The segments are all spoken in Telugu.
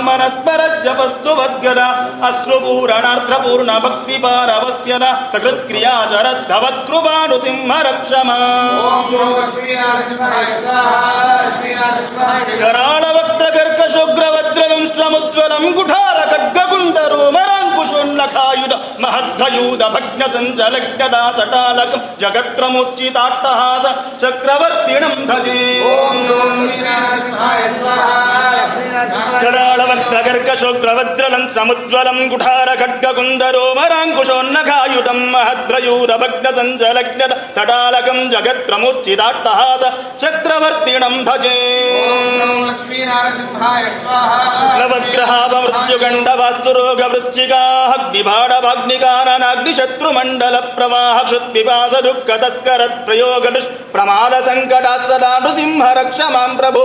వాంగ్మనస్మరజపస్తు వద్గద అశ్రుపూరణార్థపూర్ణ భక్తి పారవస్యద సకృత్క్రియాచరద్ధవత్కృపాను సింహ రక్షమా ఓం శోం లక్ష్మీ నరసింహాయ స్వాహా లక్ష్మీ నరసింహాయ కరాళవక్త కర్కశుగ్రవజ్రలం శ్రముజ్వలం కుఠార ఖడ్గగుండరోమరాంకుశోల్లఖాయుధ భగ్న సంచలక్యదా సటాలకం జగత్రముచ్చితాట్టహాస సముజ్వలం కుఠార చక్రవర్తిణం భజే నవగ్రహావమృత్యుగండవస్తురోగవృచ్చికాగ్నిబాడభగ్నికాననాగ్నిశత్రుమండల ప్రవాహ క్షుత్పిపాస దుఃఖ తస్కరత్ ప్రయోగ ప్రమాద సంకటా సదా నృసింహ రక్ష మాం ప్రభో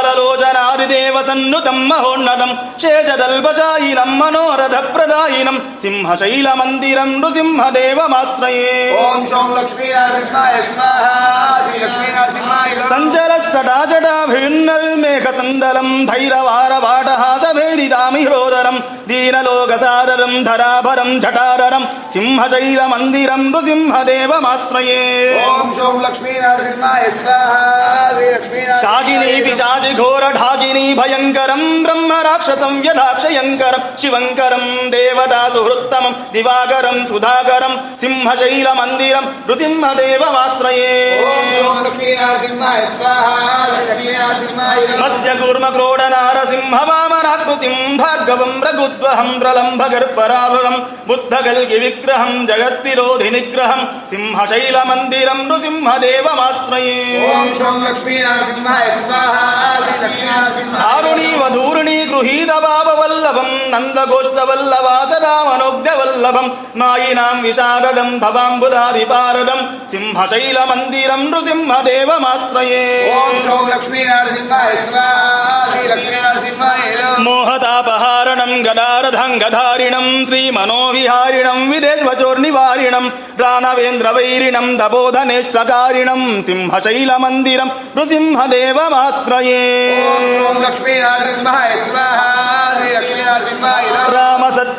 భారలోచనాదిదేవ సన్నుతం మహోన్నతం శేషదల్పచాయినం మనోరథ ప్రదాయినం సింహశైలమందిరం నృసింహదేవమాత్మయే ఓం శోం లక్ష్మీ నరసింహాయ స్వాహా శ్రీ లక్ష్మీ నరసింహాయ నమః సంచరసటాజటాభిన్నల్మేఘతందలం ధైరవారవాటహాసభేదిదామిహ్రోదరం దీనలోకసాదరం ధరాభరం జటారరం నృసింహదేవమాత్మయే స్వాహా శ్రీ లక్ష్మీ శాగిని పిశాచి ఘోర ఢాకిని భయంకరం బ్రహ్మ రాక్షసం యథాక్షయంకరం శివంకరం దేవతా సుహృత్తమం దివాకరం సుధాకరం సింహశైల మందిరం నృసింహదేవమాశ్రయే మధ్య కూర్మ క్రోడ నారసింహ వామనాకృతిం భార్గవం రఘుద్వహం ప్రలంభ గర్భరాభవం బుద్ధ గల్గి విగ్రహం జగత్విరోధి నిగ్రహం సింహశైల మందిరం నృసింహదేవమాశ్రయే ఓం శోం లక్ష్మీ నరసింహాయ స్వాహా శ్రీ లక్ష్మీ నరసింహాయ ఆరుణి వధూరుణి గృహీత వల్లభం నందగోష్ఠవల్లభాసరామనోగ్రవల్లభం మాయినాం విశారదం భవాంబుదాదిపారదం సింహశైల మందిరం నృసింహదేవమాశ్రయే ఓం శోం లక్ష్మీ నరసింహాయ స్వాహా శ్రీ నరసింహాయ నమః. మోహతాపహారణం గదారథంగధారిణం శ్రీమనోవిహారిణం విదేశ్వచోర్నివారిణం ప్రాణవేంద్రవైరిణం తపోధనేష్టకారిణం